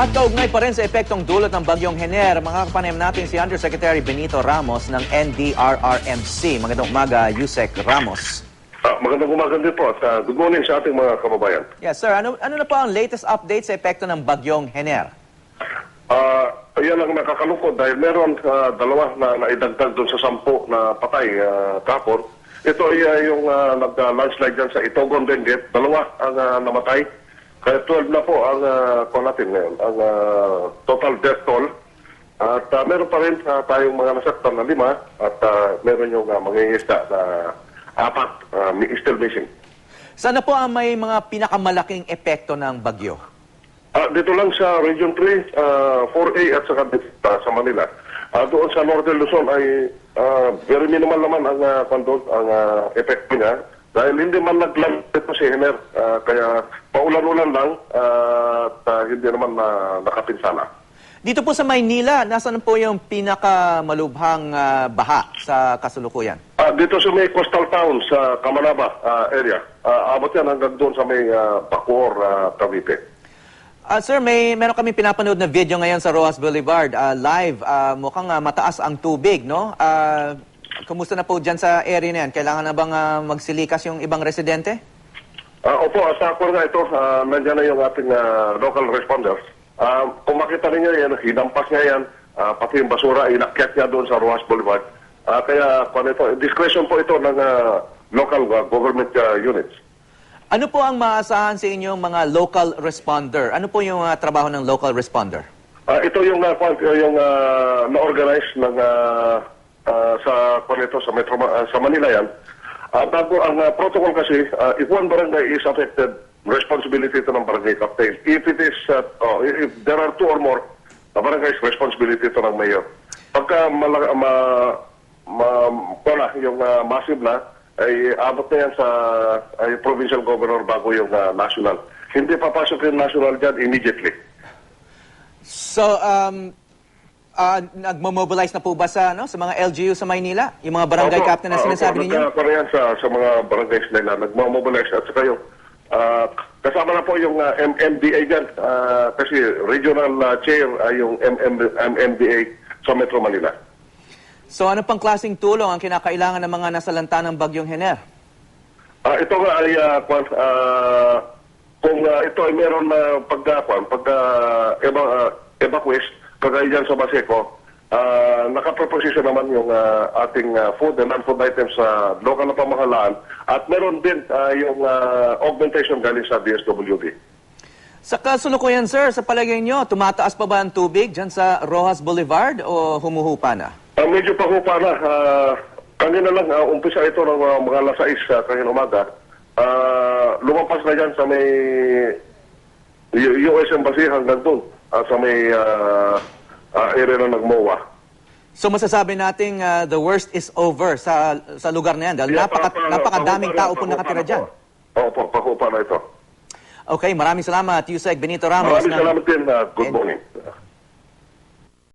At kaugnay pa rin sa epektong dulot ng bagyong Hener, makakapanem natin si Undersecretary Benito Ramos ng NDRRMC. Magandang umaga, Yusek Ramos. Ah, magandang umaga din po at ah, good morning sa ating mga kababayan. Yes, sir. Ano, ano na po ang latest update sa epekto ng bagyong Hener? Ah, ayan ang nakakalungkot dahil meron ah, dalawa na naidagdag doon sa sampu na patay uh, kapon. Ito ay ah, yung uh, nag-landslide dyan sa Itogon Benguet. Dalawa ang ah, namatay. Kaya 12 na po ang uh, natin ngayon, ang ah, total death toll. At ah, meron pa rin ah, tayong mga nasaktan na lima at ah, meron yung uh, mangingisda na apat mi- still missing. Sana po ang may mga pinakamalaking epekto ng bagyo? Ah, dito lang sa Region 3, ah, 4A at saka dito, ah, sa Manila. Ah, doon sa Northern Luzon ay ah, very minimal naman ang uh, ang ah, epekto niya. Dahil hindi man naglang ito si Hener, ah, kaya paulan-ulan lang ah, at ah, hindi naman na nakapinsala. Dito po sa Maynila, nasaan po yung pinakamalubhang ah, baha sa kasulukuyan? Ah, dito sa may coastal town sa Kamanaba ah, area, ah, abot yan hanggang doon sa may uh, Bacoor, ah, Cavite. Ah, sir, may meron kami pinapanood na video ngayon sa Rojas Boulevard, ah, live. Ah, mukhang ah, mataas ang tubig, no? Ah, kumusta na po dyan sa area na yan? Kailangan na bang ah, magsilikas yung ibang residente? Ah, opo, sa ako nga ito, ah, nandiyan na yung ating ah, local responders. Ah, kung makita ninyo yan, hinampas niya yan, ah, pati yung basura, inakyat niya doon sa Ruas Boulevard. Ah, kaya, kung ito, discretion po ito ng ah, local ah, government ah, units. Ano po ang maasahan sa inyong mga local responder? Ano po yung ah, trabaho ng local responder? Ah, ito yung uh, yung ah, na-organize ng ah, ah, sa ito sa Metro ah, sa Manila yan. At bago ang ah, protocol kasi ah, if one barangay is affected, responsibility ito ng barangay captain. If it is ah, oh, if there are two or more, the barangay's responsibility ito ng mayor. Pagka mala- ma, ma, wala, yung ah, massive na, ay abot na yan sa ay, provincial governor bago yung ah, national. Hindi papasok yung national dyan immediately. So, um, ah, nagmo-mobilize na po ba sa, no, sa mga LGU sa Maynila? Yung mga barangay Opo, captain na ah, sinasabi opo, ninyo? nagkakaroon yan sa, sa mga barangays nila. Nagmamobilize at saka yung ah, kasama na po yung ah, MMDA dyan. ah, kasi regional ah, chair ay yung MM, MMDA sa Metro Manila. So, ano pang klaseng tulong ang kinakailangan ng mga nasalanta ng bagyong Hener? Ah, ito nga ay ah, kwan, ah, kung ah, ito ay meron na pagka kwan, pagka eva, ah, evacuate kagaya dyan sa Baseco, ah, nakaproposisyon naman yung ah, ating ah, food and non-food items sa local na pamahalaan at meron din ah, yung ah, augmentation galing sa DSWD. Sa kasulukuyan, sir, sa palagay nyo, tumataas pa ba ang tubig dyan sa Rojas Boulevard o humuhupa na? Ah, medyo pahupa na. ah, kanina lang, ah, umpisa ito ng ah, mga alas 6 uh, kanina umaga. Ah, lumampas na dyan sa may U- US Embassy hanggang doon. Ah, sa may ah, ah, area na nagmowa. So masasabi nating ah, the worst is over sa sa lugar na yan dahil Yeah, napaka, pa- pa- napakadaming tao po nakatira po. Opo, pahupa na ito. Okay, maraming salamat, Yusek Benito Ramos. Maraming ng salamat din. ah, good morning.